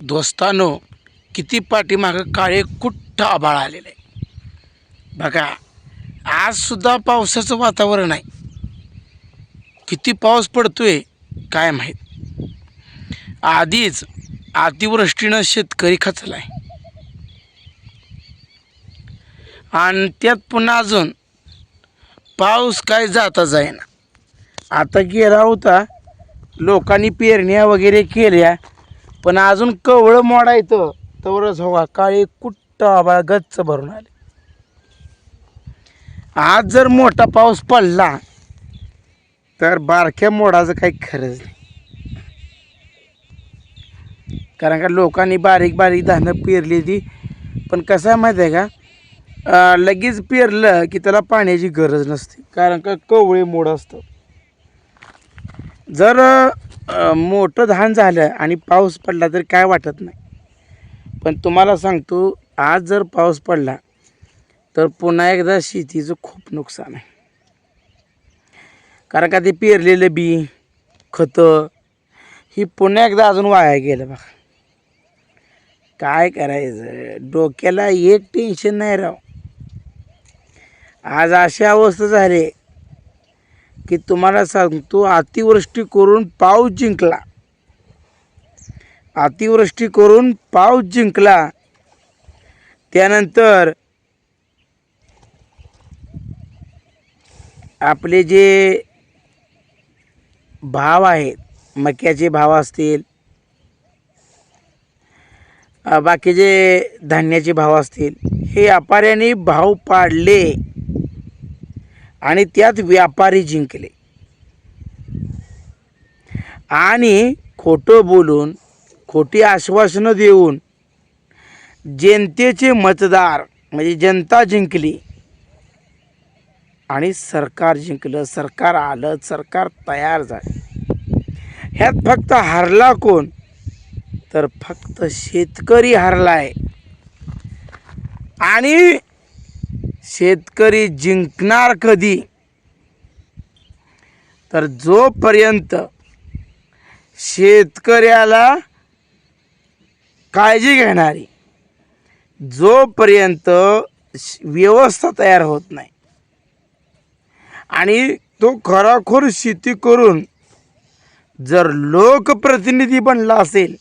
दोस्तानो किती पाठीमागं काळे कुठ्ठ आभाळ आलेलं. आहे बघा आज सुद्धा पावसाचं वातावरण आहे. किती पाऊस पडतोय काय माहीत. आधीच अतिवृष्टीनं शेतकरी खचलाय. आणि त्यात पुन्हा अजून पाऊस काय जाता जाईना. आता गेला होता लोकांनी पेरण्या वगैरे केल्या पण अजून कवळं मोडायचं तवरच हवा काळी कुट्ट आबाळ गच्च भरून आले. आज जर मोठा पाऊस पडला तर बारक्या मोडाचं काही खरंच नाही. कारण का लोकांनी बारीक बारीक धानं पेरली ती पण कसं आहे माहिती आहे का? लगेच पेरलं की त्याला पाण्याची गरज नसते. कारण का कवळे मोड असतं. जर मोठं धान झालं आणि पाऊस पडला तर काय वाटत नाही. पण तुम्हाला सांगतो आज जर पाऊस पडला तर पुन्हा एकदा शेतीचं खूप नुकसान आहे. कारण का ते पेरलेलं बी खतं ही पुन्हा एकदा अजून वाया गेलं बघा. काय करायचं? डोक्याला एक टेन्शन नाही राव. आज अशी अवस्था झाली की तुम्हाला सांगतो अतिवृष्टी करून पाऊस जिंकला. अतिवृष्टी करून पाऊस जिंकला. त्यानंतर आपले जे भाव आहेत मक्याचे भाव असतील बाकीचे धान्याचे भाव असतील हे अपाऱ्याने भाव पाडले. आणि त्यात व्यापारी जिंकले. आणि खोटं बोलून खोटी आश्वासनं देऊन जनतेचे मतदार म्हणजे जनता जिंकली. आणि सरकार जिंकलं सरकार आलं सरकार तयार झालं. ह्यात फक्त हरला कोण? तर फक्त शेतकरी हरलाय. आणि शेतकरी जिंकणार कधी? तर जोपर्यंत शेतकऱ्याला काळजी घेणारी जोपर्यंत व्यवस्था तयार होत नाही आणि तो खराखोर शेती करून जर लोकप्रतिनिधी बनला असेल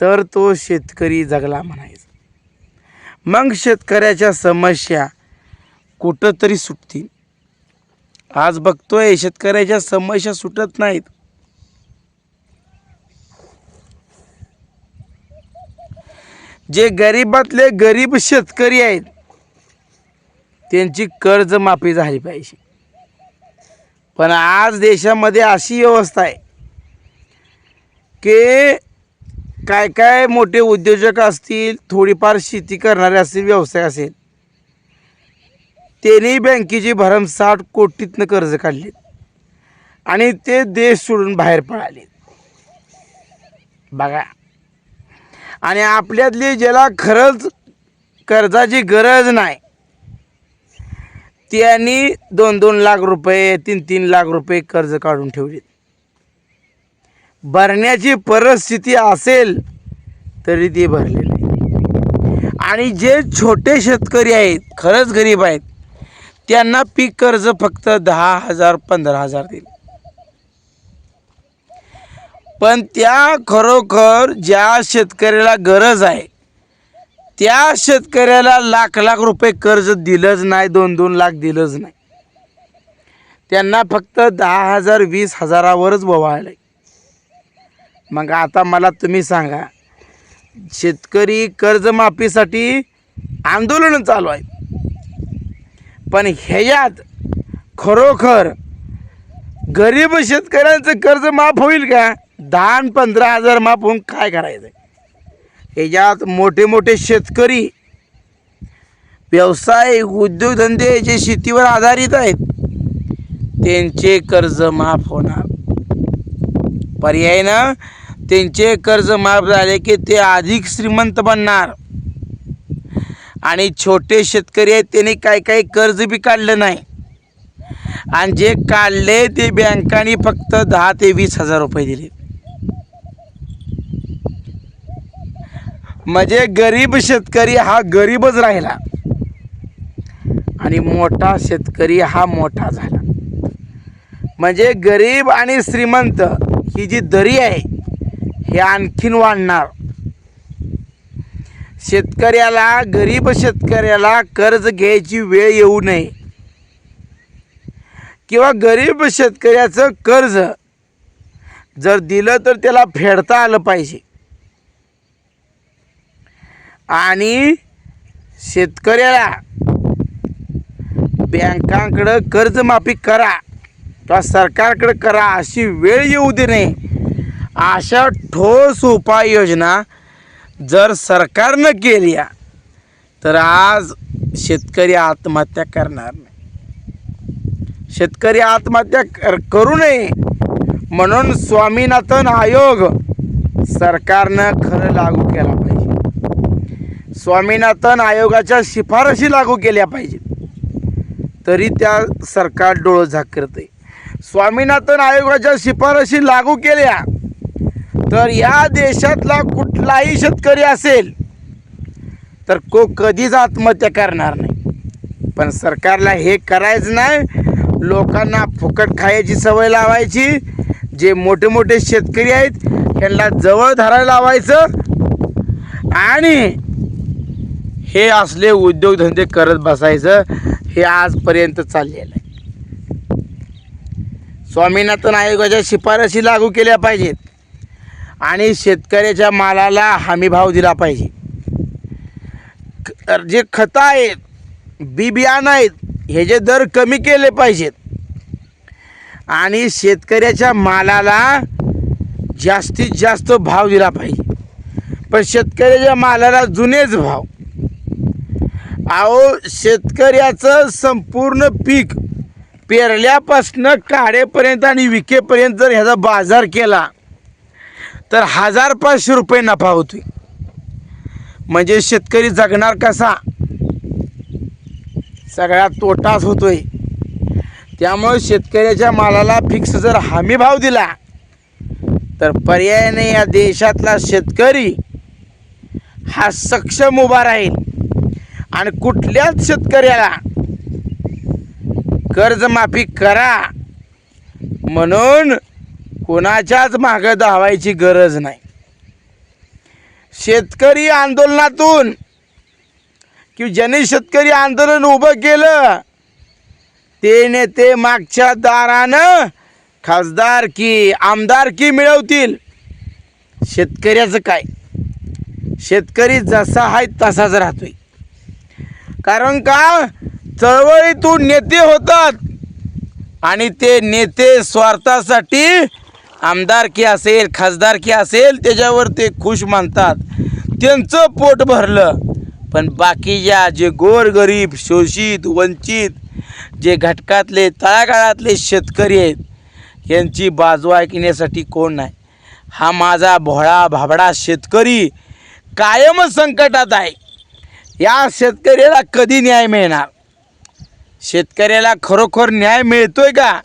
तर तो शेतकरी जगला म्हणायचा. मग शेतकऱ्याच्या समस्या कुठंतरी सुटतील. आज बघतोय शेतकऱ्याच्या समस्या सुटत नाहीत. जे गरिबातले गरीब शेतकरी आहेत त्यांची कर्जमाफी झाली पाहिजे. पण आज देशामध्ये अशी व्यवस्था आहे की काय काय मोठे उद्योजक असतील थोडीफार शेती करणारे असतील व्यवसाय असेल त्यांनी बँकेची भरमसाठ कोटीतनं कर्ज काढले आणि ते देश सोडून बाहेर पळाले बघा. आणि आपल्यातली ज्याला खरंच कर्जाची गरज नाही त्यांनी दोन दोन लाख रुपये तीन तीन लाख रुपये कर्ज काढून ठेवलेत. भरण्याची परिस्थिती असेल तरी ती भरले नाही. आणि जे छोटे शेतकरी आहेत खरंच गरीब आहेत त्यांना पीक कर्ज फक्त दहा हजार पंधरा हजार देईल. पण त्या खरोखर ज्या शेतकऱ्याला गरज आहे त्या शेतकऱ्याला लाख लाख रुपये कर्ज दिलंच नाही दोन दोन लाख दिलंच नाही. त्यांना फक्त दहा हजार वीस हजारावरच ववाळलं मग आता मला तुम्ही सांगा शेतकरी कर्जमाफीसाठी आंदोलन चालू आहे. पण ह्याच्यात खरोखर गरीब शेतकऱ्यांचं कर्ज माफ होईल का? दहा आणि पंधरा हजार माफ होऊन काय करायचं? ह्याच्यात मोठे मोठे शेतकरी व्यवसाय उद्योगधंदे जे शेतीवर आधारित आहेत त्यांचे कर्ज माफ होणार. पर्यायनं त्यांचे कर्ज माफ झाले की ते अधिक श्रीमंत बनणार. आणि छोटे शेतकरी आहेत त्यांनी काही काही कर्ज बी काढलं नाही. आणि जे काढले ते बँकांनी फक्त दहा ते वीस हजार रुपये दिले. म्हणजे गरीब शेतकरी हा गरीबच राहिला. आणि मोठा शेतकरी हा मोठा झाला. म्हणजे गरीब आणि श्रीमंत ही जी दरी आहे हे आणखीन वाढणार. शेतकऱ्याला गरीब शेतकऱ्याला कर्ज घ्यायची वेळ येऊ नये. किंवा गरीब शेतकऱ्याचं कर्ज जर दिलं तर त्याला फेडता आलं पाहिजे. आणि शेतकऱ्याला बँकांकडं कर्जमाफी करा किंवा सरकारकडं करा अशी वेळ येऊ दे नये अशा ठोस उपाययोजना जर सरकारनं केल्या तर आज शेतकरी आत्महत्या करणार नाही. शेतकरी आत्महत्या कर करू नये. म्हणून स्वामीनाथन आयोग सरकारनं खरं लागू केला पाहिजे. स्वामीनाथन आयोगाच्या शिफारशी लागू केल्या पाहिजेत. तरी त्या सरकार डोळं झाकरते स्वामीनाथन आयोगाच्या शिफारशी लागू केल्या तर या देशातला कुठलाही शेतकरी असेल तर को कधीच आत्महत्या करणार नाही. पण सरकारला हे करायचं नाही. लोकांना फुकट खायची सवय लावायची. जे मोठे मोठे शेतकरी आहेत त्यांना जवळ धरायला लावायचं. आणि हे असले उद्योगधंदे करत बसायचं हे आजपर्यंत चाललेलं आहे. स्वामीनाथन आयोगाच्या शिफारशी लागू केल्या पाहिजेत. आणि शेतकऱ्याच्या मालाला हमीभाव दिला पाहिजे. जे खतं आहेत बी बियाणं आहेत ह्याचे दर कमी केले पाहिजेत. आणि शेतकऱ्याच्या मालाला जास्तीत जास्त भाव दिला पाहिजे. पण शेतकऱ्याच्या मालाला जुनेच भाव. अहो शेतकऱ्याचं संपूर्ण पीक पेरल्यापासनं काढेपर्यंत आणि विकेपर्यंत जर ह्याचा बाजार केला तर हजार पाचशे रुपये नफा होतोय. म्हणजे शेतकरी जगणार कसा? सगळा तोटाच होतोय. त्यामुळे शेतकऱ्याच्या मालाला फिक्स जर हमी भाव दिला तर पर्यायाने या देशातला शेतकरी. हा सक्षम उभा राहील. आणि कुठल्याच शेतकऱ्याला कर्जमाफी करा म्हणून कोणाच्याच मागं धावायची गरज नाही. शेतकरी आंदोलनातून की ज्यांनी शेतकरी आंदोलन उभं केलं ते नेते मागच्या दारानं खासदार की आमदार की मिळवतील. शेतकऱ्याचं काय? शेतकरी जसा आहे तसाच राहतोय. कारण का? चळवळीतून नेते होतात आणि ते नेते स्वार्थासाठी आमदारकी असेल खासदारकी असेल त्याच्यावर ते खुश मानतात त्यांचं पोट भरलं. पण बाकीच्या जे गोरगरीब शोषित वंचित जे घटकातले तळागाळातले शेतकरी आहेत यांची बाजू ऐकण्यासाठी कोण नाही? हा माझा भोळा भाबडा शेतकरी कायमच संकटात आहे. या शेतकऱ्याला कधी न्याय मिळणार? शेतकऱ्याला खरोखर न्याय मिळतोय का?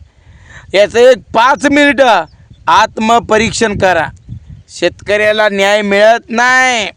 याचं एक पाच मिनिटं आत्मपरीक्षण करा. शेतकऱ्याला न्याय मिळत नाही.